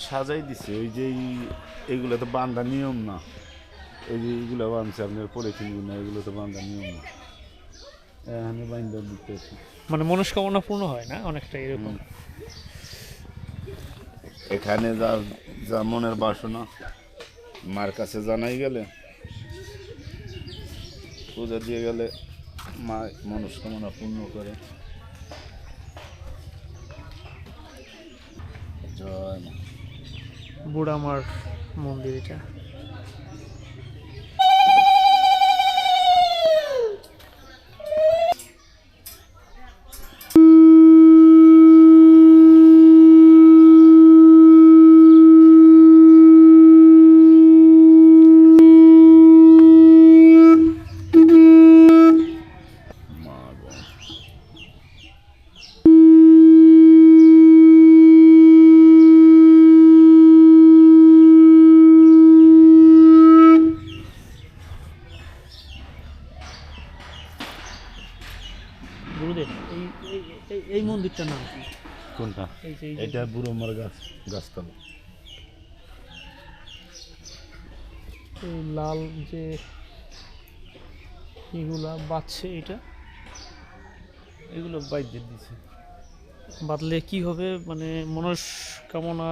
সাজাই দিছে ওই যে এই- এইগুলো তো বান্ধা নিয়ম না। এই যে এইগুলো বানছে আপনার পলিথিনগুলো এগুলো তো বান্ধা নিয়ম না। এখানে বান্ধা দিতে মানে মনস্কামনা পূর্ণ হয় না অনেকটা এরকম? এখানে যা যা মনের বাসনা মার কাছে জানাই গেলে পূজা দিয়ে গেলে মা মনস্কামনা পূর্ণ করে। জয় মা। বুড়ামার মন্দির এটা মা গো। গুরুদেব এই এই- মন্দিরটার নাম কি? কোনটা? এটা বুড়ো মার গাছ গাছতলা। এই লাল যে এগুলা বাঁচছে এটা এগুলো বাইরে দিছে। বাদলে কি হবে? মানে মনস্কামনা